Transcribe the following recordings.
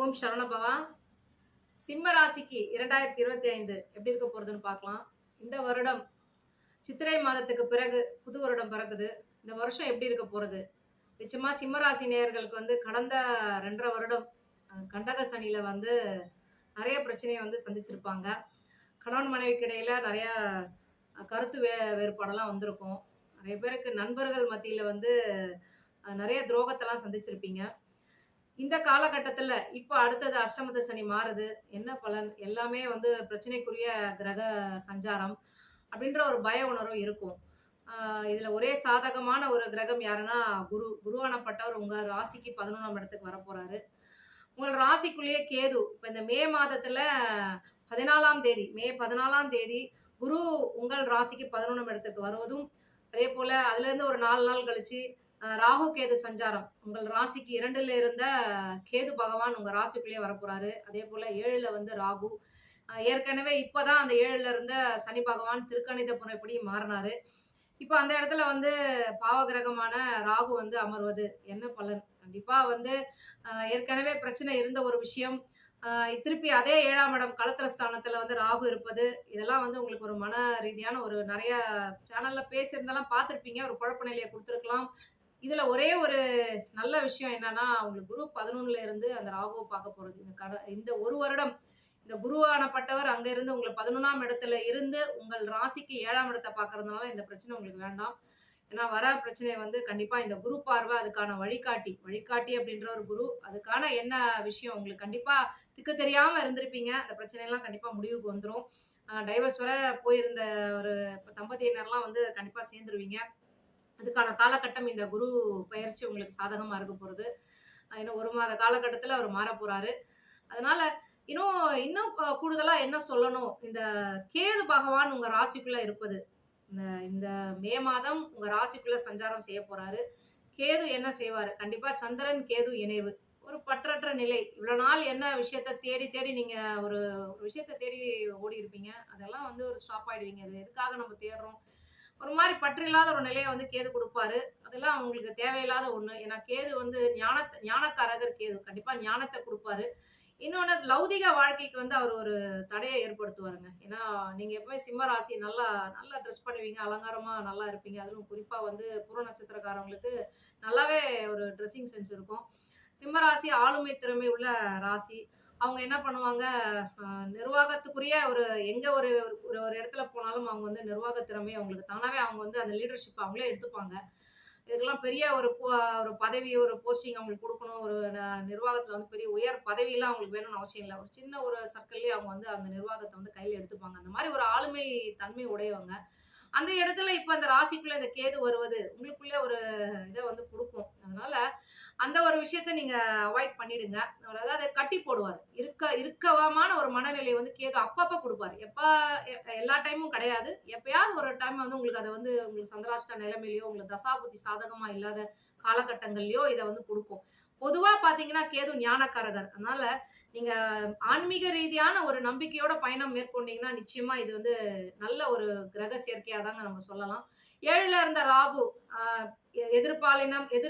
ஓம் சரணபவா சிம்ம ராசிக்கு இரண்டாயிரத்தி இருபத்தி ஐந்து எப்படி இருக்க போகிறதுன்னு பார்க்கலாம். இந்த வருடம் சித்திரை மாதத்துக்கு பிறகு புது வருடம் பிறகுது இந்த வருஷம் எப்படி இருக்க போகிறது நிச்சயமாக சிம்ம ராசி நேயர்களுக்கு வந்து கடந்த ரெண்டரை வருடம் கண்டக சனியில் வந்து நிறைய பிரச்சனையை வந்து சந்திச்சிருப்பாங்க. கணவன் மனைவிக்கு இடையில் நிறையா கருத்து வே வேறுபாடெல்லாம் வந்திருக்கும். நிறைய பேருக்கு நண்பர்கள் மத்தியில் வந்து நிறைய துரோகத்தெல்லாம் சந்திச்சிருப்பீங்க. இந்த காலகட்டத்தில் இப்போ அடுத்தது அஷ்டமத சனி மாறுது. என்ன பலன்? எல்லாமே வந்து பிரச்சனைக்குரிய கிரக சஞ்சாரம் அப்படின்ற ஒரு பய உணர்வு இருக்கும். இதில் ஒரே சாதகமான ஒரு கிரகம் யாருன்னா குரு. குருவானப்பட்டவர் உங்கள் ராசிக்கு பதினொன்றாம் இடத்துக்கு வர உங்கள் ராசிக்குள்ளேயே கேது. இப்போ இந்த மே மாதத்தில் பதினாலாம் தேதி மே பதினாலாம் தேதி குரு உங்கள் ராசிக்கு பதினொன்றாம் இடத்துக்கு வருவதும் அதே போல் அதுலேருந்து ஒரு நாலு நாள் கழித்து ராகு கேது சஞ்சாரம். உங்கள் ராசிக்கு இரண்டுல இருந்த கேது பகவான் உங்க ராசிக்குள்ளேயே வரப்போறாரு. அதே போல ஏழுல வந்து ராகு. ஏற்கனவே இப்போதான் அந்த ஏழுல இருந்த சனி பகவான் திருக்கணித புனைப்படி மாறினாரு. இப்போ அந்த இடத்துல வந்து பாவகிரகமான ராகு வந்து அமர்வது என்ன பலன்? கண்டிப்பா வந்து ஏற்கனவே பிரச்சனை இருந்த ஒரு விஷயம். திருப்பி அதே ஏழாம் இடம் களத்திர ஸ்தானத்துல வந்து ராகு இருப்பது. இதெல்லாம் வந்து உங்களுக்கு ஒரு மன ரீதியான ஒரு நிறைய சேனல்ல பேசியிருந்தெல்லாம் பார்த்துருப்பீங்க. ஒரு குழப்ப நிலையை கொடுத்துருக்கலாம். இதுல ஒரே ஒரு நல்ல விஷயம் என்னன்னா அவங்களுக்கு குரு பதினொன்னுல இருந்து அந்த ராகுவை பார்க்க போறது. இந்த கட இந்த ஒரு வருடம் இந்த குருவானப்பட்டவர் அங்க இருந்து உங்களை பதினொன்றாம் இடத்துல இருந்து உங்கள் ராசிக்கு ஏழாம் இடத்தை பார்க்கறதுனால இந்த பிரச்சனை உங்களுக்கு வேண்டாம். ஏன்னா வர பிரச்சனை வந்து கண்டிப்பா இந்த குரு பார்வை அதுக்கான வழிகாட்டி. வழிகாட்டி அப்படின்ற ஒரு குரு அதுக்கான என்ன விஷயம்? உங்களுக்கு கண்டிப்பா திக்கு தெரியாம இருந்திருப்பீங்க. அந்த பிரச்சனையெல்லாம் கண்டிப்பா முடிவுக்கு வந்துடும் டைவர்ஸ் வர போயிருந்த ஒரு தம்பதியினர்லாம் வந்து கண்டிப்பா சேர்ந்துருவீங்க. அதுக்கான காலகட்டம் இந்த குரு பயிற்சி உங்களுக்கு சாதகமாக இருக்க போகிறது இன்னும் ஒரு மாத காலகட்டத்தில் அவர் மாற போகிறாரு அதனால இன்னும் இன்னும் கூடுதலாக என்ன சொல்லணும்? இந்த கேது பகவான் உங்கள் ராசிக்குள்ளே இருப்பது. இந்த இந்த மே மாதம் உங்கள் ராசிக்குள்ளே சஞ்சாரம் செய்ய போகிறாரு கேது என்ன செய்வார்? கண்டிப்பாக சந்திரன் கேது இணைவு. ஒரு பற்றற்ற நிலை. இவ்வளோ நாள் என்ன விஷயத்த தேடி தேடி நீங்கள் ஒரு ஒரு விஷயத்த தேடி ஓடி இருப்பீங்க அதெல்லாம் வந்து ஒரு ஸ்டாப் ஆகிடுவீங்க அது எதுக்காக நம்ம தேடுறோம்? ஒரு மாதிரி பற்றில்லாத ஒரு நிலையை வந்து கேது கொடுப்பாரு. அதெல்லாம் அவங்களுக்கு தேவையில்லாத ஒண்ணு. ஏன்னா கேது வந்து ஞானத்தை ஞானக்காரகர் கேது. கண்டிப்பா ஞானத்தை கொடுப்பாரு. இன்னொன்று லௌதிக வாழ்க்கைக்கு வந்து அவர் ஒரு தடையை ஏற்படுத்துவாருங்க. ஏன்னா நீங்கள் எப்பவுமே சிம்ம ராசி நல்லா நல்லா ட்ரெஸ் பண்ணுவீங்க அலங்காரமாக நல்லா இருப்பீங்க. அதுவும் குறிப்பாக வந்து புற நட்சத்திரக்காரங்களுக்கு நல்லாவே ஒரு ட்ரெஸ்ஸிங் சென்ஸ் இருக்கும். சிம்ம ராசி ஆளுமை திறமை உள்ள ராசி. அவங்க என்ன பண்ணுவாங்க? நிர்வாகத்துக்குரிய ஒரு எங்க ஒரு ஒரு ஒரு இடத்துல போனாலும் அவங்க வந்து நிர்வாக திறமை அவங்களுக்கு தானாவே அவங்க வந்து அந்த லீடர்ஷிப் அவங்களே எடுத்துப்பாங்க. இதுக்கெல்லாம் பெரிய ஒரு ஒரு பதவி ஒரு போஸ்டிங் அவங்களுக்கு கொடுக்கணும். ஒரு ந- நிர்வாகத்துல வந்து பெரிய உயர் பதவியெல்லாம் அவங்களுக்கு வேணும்னு அவசியம் இல்லை. ஒரு சின்ன ஒரு சர்க்கிள்லயே அவங்க வந்து அந்த நிர்வாகத்தை வந்து கையில எடுத்துப்பாங்க. அந்த மாதிரி ஒரு ஆளுமை தன்மை உடையவங்க. அந்த இடத்துல இப்ப அந்த ராசிக்குள்ள இந்த கேது வருவது உங்களுக்குள்ள ஒரு இதை வந்து கொடுக்கும். அதனால அந்த ஒரு விஷயத்த நீங்க அவாய்ட் பண்ணிடுங்க. அவர் அதாவது கட்டி போடுவார். இருக்க இருக்கவமான ஒரு மனநிலையை வந்து கேது அப்பப்ப கொடுப்பாரு. எப்ப எல்லா டைமும் கிடையாது. எப்பயாவது ஒரு டைம் வந்து உங்களுக்கு அதை வந்து உங்களுக்கு சந்திராஷ்ட நிலைமையிலயோ உங்களுக்கு தசாபுத்தி சாதகமா இல்லாத காலகட்டங்கள்லயோ இதை வந்து கொடுக்கும். பொதுவா பாத்தீங்கன்னா கேது ஞானக்காரகர். அதனால நீங்க ஆன்மீக ரீதியான ஒரு நம்பிக்கையோட பயணம் மேற்கொண்டீங்கன்னா நிச்சயமா இது வந்து நல்ல ஒரு கிரக சேர்க்கையா தாங்க நம்ம சொல்லலாம். ஏழுல இருந்த ராகு ஆஹ் எ- எதிர்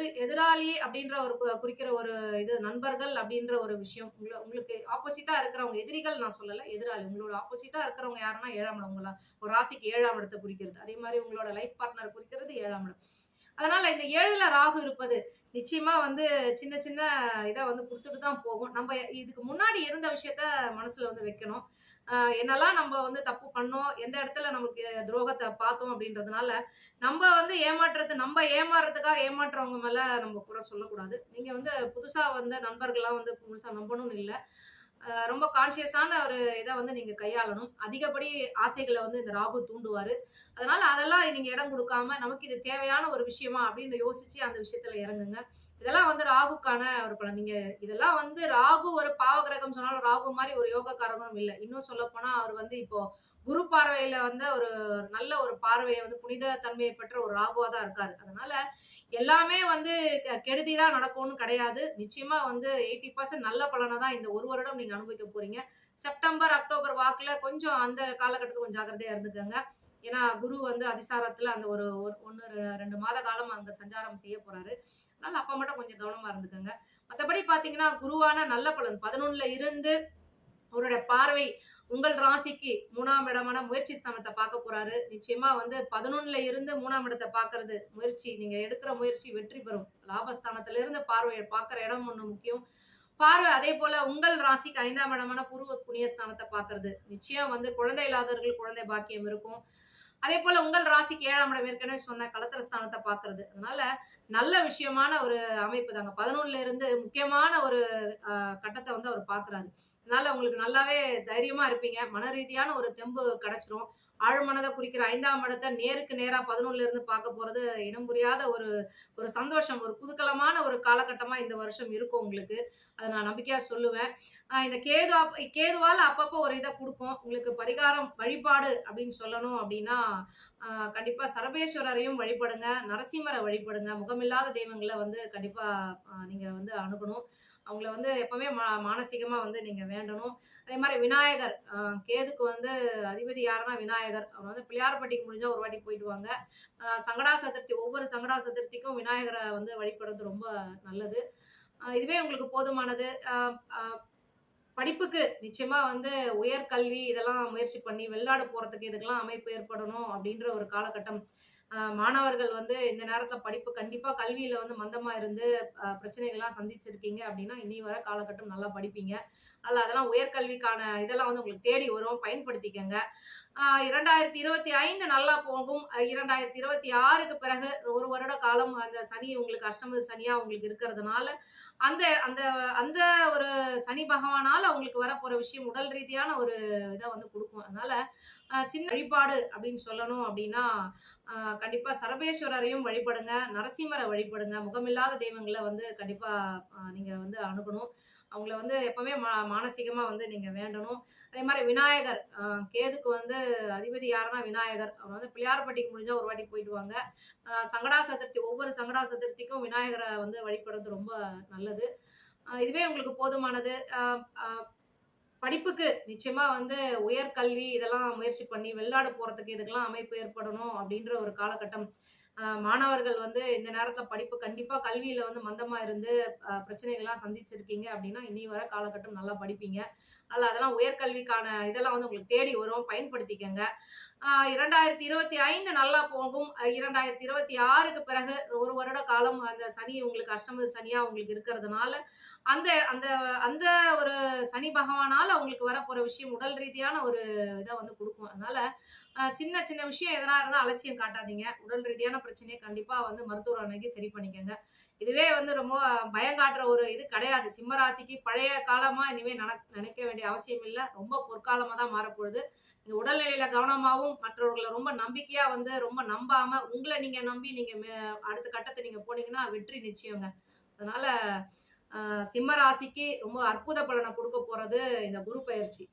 எதிராளி அப்படின்ற ஒரு குறிக்கிற ஒரு இது நண்பர்கள் அப்படின்ற ஒரு விஷயம். உங்களை உங்களுக்கு ஆப்போசிட்டா இருக்கிறவங்க எதிரிகள் நான் சொல்லல எதிராளி. உங்களோட ஆப்போசிட்டா இருக்கிறவங்க யாருன்னா ஏழாம் இடம் உங்களா ஒரு ராசிக்கு ஏழாம் இடத்தை குறிக்கிறது. அதே மாதிரி உங்களோட லைஃப் பார்ட்னர் குறிக்கிறது ஏழாம் இடம். அதனால இந்த ஏழுல ராகு இருப்பது நிச்சயமா வந்து சின்ன சின்ன இதை வந்து கொடுத்துட்டு தான் போகும். நம்ம இதுக்கு முன்னாடி இருந்த விஷயத்த மனசுல வந்து வைக்கணும். என்னெல்லாம் நம்ம வந்து தப்பு பண்ணோம் எந்த இடத்துல நமக்கு துரோகத்தை பார்த்தோம் அப்படின்றதுனால நம்ம வந்து ஏமாற்றுறது நம்ம ஏமாறுறதுக்காக ஏமாற்றுறவங்க மேல நம்ம குறை சொல்லக்கூடாது. நீங்க வந்து புதுசா வந்த நண்பர்கள்லாம் வந்து புதுசா நம்பணும்னு இல்லை. ரொம்ப கான்சியஸான ஒரு இதை வந்து நீங்க கையாளணும். அதிகப்படி ஆசைகளை வந்து இந்த ராகு தூண்டுவாரு. அதனால அதெல்லாம் நீங்க இடம் கொடுக்காம நமக்கு இது தேவையான ஒரு விஷயமா அப்படின்னு யோசிச்சு அந்த விஷயத்துல இறங்குங்க. இதெல்லாம் வந்து ராகுக்கான ஒரு பலன். நீங்க இதெல்லாம் வந்து ராகு ஒரு பாவகிரகம் சொன்னாலும் ராகு மாதிரி ஒரு யோகக்காரகரும் இல்லை. இன்னும் சொல்ல போனா அவர் வந்து இப்போ குரு பார்வையில வந்து ஒரு நல்ல ஒரு பார்வையை வந்து புனித தன்மையை பெற்ற ஒரு ராகுவா தான் இருக்காரு. அதனால எல்லாமே வந்து க- கெடுதி தான் நடக்கும்னு கிடையாது. நிச்சயமா வந்து எயிட்டி பர்சன்ட் நல்ல பலனை தான் இந்த ஒரு வருடம் நீங்க அனுபவிக்க போறீங்க. செப்டம்பர் அக்டோபர் வாக்குல கொஞ்சம் அந்த காலகட்டத்துக்கு கொஞ்சம் ஜாக்கிரதையா இருந்துக்கோங்க. ஏன்னா குரு வந்து அதிசாரத்துல அந்த ஒரு ஒ- ரெண்டு மாத காலம் அங்க சஞ்சாரம் செய்ய போறாரு. அதனால அப்பா மட்டும் கொஞ்சம் கவனமா இருந்துக்கோங்க. மற்றபடி பார்த்தீங்கன்னா, குருவான நல்ல பலன். 11ல இருந்து அவருடைய பார்வை உங்கள் ராசிக்கு மூணாம் இடமான முயற்சி ஸ்தானத்தை பார்க்க போறாரு. நிச்சயமா வந்து 11ல இருந்து மூணாம் இடத்தை பார்க்கறது முயற்சி நீங்க எடுக்கிற முயற்சி வெற்றி பெறும். லாபஸ்தானத்துல இருந்து பார்வை பார்க்குற இடம் ஒண்ணு முக்கியம். பார்வை அதே போல உங்கள் ராசிக்கு ஐந்தாம் இடமான பூர்வ புண்ணிய ஸ்தானத்த பார்க்கறது. நிச்சயம் வந்து குழந்தை இல்லாதவர்கள் குழந்தை பாக்கியம் இருக்கும். அதே போல உங்கள் ராசிக்கு ஏழாம் இடம் ஏற்கனவே சொன்ன கலத்திர ஸ்தானத்தை பார்க்கறது. அதனால நல்ல விஷயமான ஒரு அமைப்பு தாங்க. 11ல இருந்து முக்கியமான ஒரு கட்டத்தை வந்து அவர் பார்க்குறாரு. அதனால உங்களுக்கு நல்லாவே தைரியமா இருப்பீங்க. மன ரீதியான ஒரு தெம்பு கிடைச்சிரும். ஆழ்மனதை குறிக்கிற ஐந்தாம் இடத்தை நேருக்கு நேரா 11ல இருந்து பார்க்க போறது இனம் புரியாத ஒரு ஒரு சந்தோஷம், ஒரு புதுக்கலமான ஒரு காலகட்டமா இந்த வருஷம் இருக்கும் உங்களுக்கு. அதை நான் நம்பிக்கையா சொல்லுவேன். இந்த கேது கேதுவால் அப்பப்போ ஒரு இதை கொடுப்போம் உங்களுக்கு பரிகாரம், வழிபாடு அப்படின்னு சொல்லணும் அப்படின்னா, கண்டிப்பாக கண்டிப்பா சரபேஸ்வரரையும் வழிபடுங்க, நரசிம்மரை வழிபடுங்க. முகமில்லாத தெய்வங்களை வந்து கண்டிப்பா நீங்கள் நீங்க வந்து அணுகணும். அவங்கள வந்து எப்பவுமே மா மானசீகமாக வந்து நீங்கள் வேண்டணும். அதே மாதிரி விநாயகர் கேதுக்கு வந்து அதிபதி யாருன்னா விநாயகர். அவர் வந்து பிள்ளையார்பட்டிக்கு முடிஞ்சால் ஒரு வாட்டி போயிட்டு வாங்க. சங்கடா சதுர்த்தி ஒவ்வொரு சங்கடா சதுர்த்திக்கும் விநாயகரை வந்து வழிபடுறது ரொம்ப நல்லது. இதுவே உங்களுக்கு போதுமானது. படிப்புக்கு நிச்சயமா வந்து உயர்கல்வி இதெல்லாம் முயற்சி பண்ணி வெளிநாடு போறதுக்கு இதுக்கெல்லாம் அமைப்பு ஏற்படணும் அப்படின்ற ஒரு காலகட்டம். மாணவர்கள் வந்து இந்த நேரத்தில படிப்பு கண்டிப்பா கல்வியில வந்து மந்தமா இருந்து பிரச்சனைகள்லாம் சந்திச்சிருக்கீங்க அப்படின்னா, இனி வர காலகட்டம் நல்லா படிப்பீங்க. அல்ல அதெல்லாம் உயர்கல்விக்கான இதெல்லாம் வந்து உங்களுக்கு தேடி வரும். பயன்படுத்திக்கங்க. இரண்டாயிரத்தி இருபத்தி ஐந்து நல்லா போகும். இரண்டாயிரத்தி இருபத்தி ஆறுக்கு பிறகு ஒரு வருட காலம் அந்த சனி உங்களுக்கு அஷ்டமது சனியா உங்களுக்கு இருக்கிறதுனால, அந்த அந்த அந்த ஒரு சனி பகவானால உங்களுக்கு வரப்போற விஷயம் உடல் ரீதியான ஒரு இதை வந்து கொடுக்கும் அதனால சின்ன வழிபாடு அப்படின்னு சொல்லணும் அப்படின்னா, அ கண்டிப்பா சரபேஸ்வரரையும் வழிபடுங்க, நரசிம்மரை வழிபடுங்க. முகமில்லாத தெய்வங்களை வந்து கண்டிப்பா நீங்க வந்து அணுகணும். அவங்கள வந்து எப்பவுமே மா மானசீகமா வந்து நீங்க வேண்டணும். அதே மாதிரி விநாயகர் கேதுக்கு வந்து அதிபதி யாருன்னா விநாயகர். அவர் வந்து பிள்ளையார்பட்டிக்கு முடிஞ்சா ஒரு வாட்டி போயிட்டு வாங்க. சங்கடா சதுர்த்தி ஒவ்வொரு சங்கடா சதுர்த்திக்கும் விநாயகரை வந்து வழிபடுறது ரொம்ப நல்லது. இதுவே உங்களுக்கு போதுமானது. படிப்புக்கு நிச்சயமா வந்து உயர்கல்வி இதெல்லாம் முயற்சி பண்ணி வெளிநாடு போறதுக்கு இதுக்கெல்லாம் அமைப்பு ஏற்படணும் அப்படின்ற ஒரு காலகட்டம். மாணவர்கள் வந்து இந்த நேரத்தில படிப்பு கண்டிப்பா கல்வியில வந்து மந்தமா இருந்து பிரச்சனைகள்லாம் சந்திச்சிருக்கீங்க அப்படின்னா, இனி வர காலகட்டம் நல்லா படிப்பீங்க. அதனால அதெல்லாம் உயர்கல்விக்கான இதெல்லாம் வந்து உங்களுக்கு தேடி வரும். பயன்படுத்திக்கங்க. இரண்டாயிரத்தி இருபத்தி ஐந்து நல்லா போகும். இரண்டாயிரத்தி இருபத்தி ஆறுக்கு பிறகு ஒரு வருட காலம் அந்த சனி உங்களுக்கு அஷ்டம சனியா உங்களுக்கு இருக்கிறதுனால, அந்த அந்த அந்த ஒரு சனி பகவானால உங்களுக்கு வரப்போற விஷயம் உடல் ரீதியான ஒரு இதை வந்து கொடுக்கும் அதனால சின்ன சின்ன விஷயம் எதனா இருந்தால் அலட்சியம் காட்டாதீங்க. உடல் ரீதியான பிரச்சனையை கண்டிப்பா வந்து மருத்துவர் அன்னைக்கு சரி பண்ணிக்கங்க. இதுவே வந்து ரொம்ப பயம் காட்டுற ஒரு இது கிடையாது. சிம்மராசிக்கு பழைய காலமா இனிமே நினைக்க வேண்டிய அவசியம் இல்லை ரொம்ப பொற்காலமா தான் மாறப்போகுது. உடல்நிலையில கவனமாகவும் மற்றவர்களை ரொம்ப நம்பிக்கையா வந்து ரொம்ப நம்பாம, உங்களை நீங்க நம்பி நீங்க அடுத்த கட்டத்தை நீங்க போனீங்கன்னா, வெற்றி நிச்சயங்க. அதனால சிம்ம ராசிக்கு ரொம்ப அற்புத பலனை கொடுக்க போறது இந்த குரு பயிற்சி